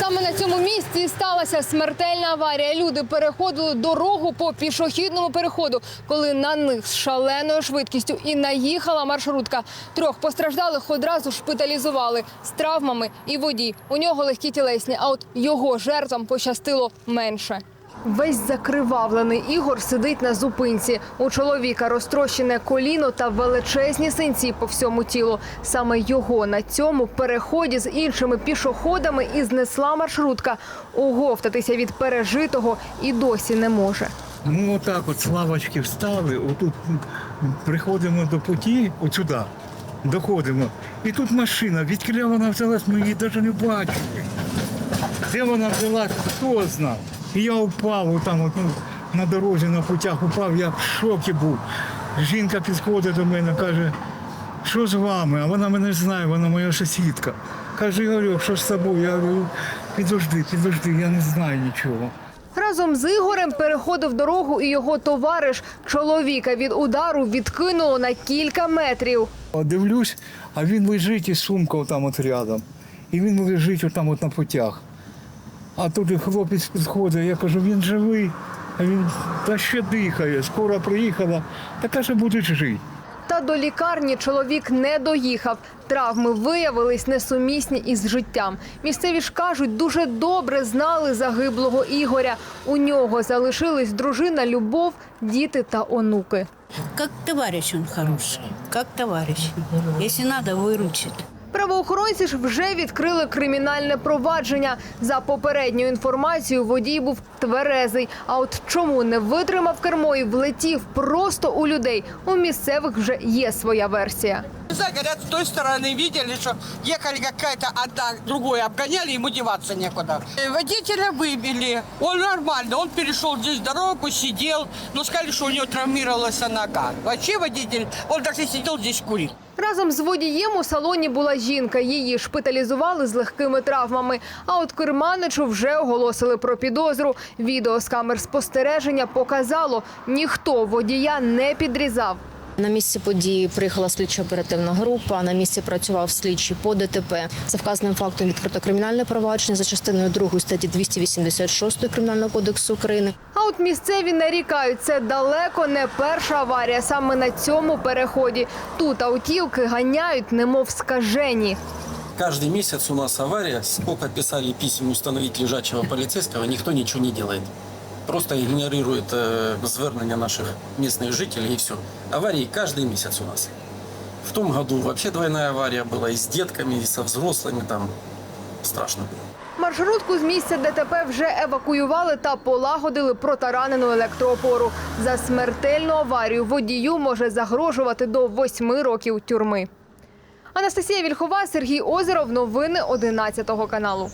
Саме на цьому місці сталася смертельна аварія. Люди переходили дорогу по пішохідному переходу, коли на них з шаленою швидкістю і наїхала маршрутка. Трьох постраждалих одразу шпиталізували з травмами і водій. У нього легкі тілесні, а от його жертвам пощастило менше. Весь закривавлений Ігор сидить на зупинці. У чоловіка розтрощене коліно та величезні синці по всьому тілу. Саме його на цьому переході з іншими пішоходами і знесла маршрутка. Оговтатися від пережитого і досі не може. Ми отак от з лавочки встали, отут приходимо до путі, от сюди, доходимо. І тут машина, відкіля вона взялась, ми її навіть не бачили. Де вона взялась, хто знає. І я впав отам, от, ну, на дорозі, на путях упав, я в шокі був. Жінка підходить до мене, каже, що з вами? А вона мене знає, вона моя сусідка. Каже, Ігорьок, що з тобою? Я говорю, підожди, підожди, я не знаю нічого. Разом з Ігорем переходив дорогу і його товариш. Чоловіка від удару відкинуло на кілька метрів. Дивлюсь, а він лежить і сумка там от рядом. І він лежить отам от на путях. А тут і хлопець підходить, я кажу, він живий. А він та ще дихає, скоро приїхала, та каже, будеш жити. Та до лікарні чоловік не доїхав. Травми виявились несумісні із життям. Місцеві ж кажуть, дуже добре знали загиблого Ігоря. У нього залишились дружина, любов, діти та онуки. Как товарищ он хороший, как товарищ. Если надо, выручит. Правоохоронці ж вже відкрили кримінальне провадження. За попередньою інформацією, водій був тверезий. А от чому не витримав кермо і влетів просто у людей? У місцевих вже є своя версія. Глаза горят с той стороны, видели, что ехали какая-то одна, другую обгоняли, ему деваться некуда. Э, Водителя выбили, он нормально, он перешел здесь дорогу, сидел, но сказали, что у него травмировалась нога. Вообще водитель, он даже сидел здесь курил. Разом з водієм у салоні була жінка. Її шпиталізували з легкими травмами. А от керманичу вже оголосили про підозру. Відео з камер спостереження показало, ніхто водія не підрізав. На місці події приїхала слідчо-оперативна група. На місці працював слідчий по ДТП. За вказаним фактом відкрито кримінальне провадження за частиною 2 статті 286 Кримінального кодексу України. А от місцеві нарікають, це далеко не перша аварія саме на цьому переході. Тут автівки ганяють, немов скажені. Каждый месяц у нас авария. Сколько писали писем установить лежачего полицейского, никто ничего не делает Просто игнорирует э, звернення наших местных жителей и все. Аварии каждый месяц у нас. В том году вообще двойная авария была и с детками, и со взрослыми там. Страшно было. Маршрутку з місця ДТП вже евакуювали та полагодили протаранену електроопору. За смертельну аварію водію може загрожувати до восьми років тюрми. Анастасія Вільхова, Сергій Озеров. Новини 11 каналу.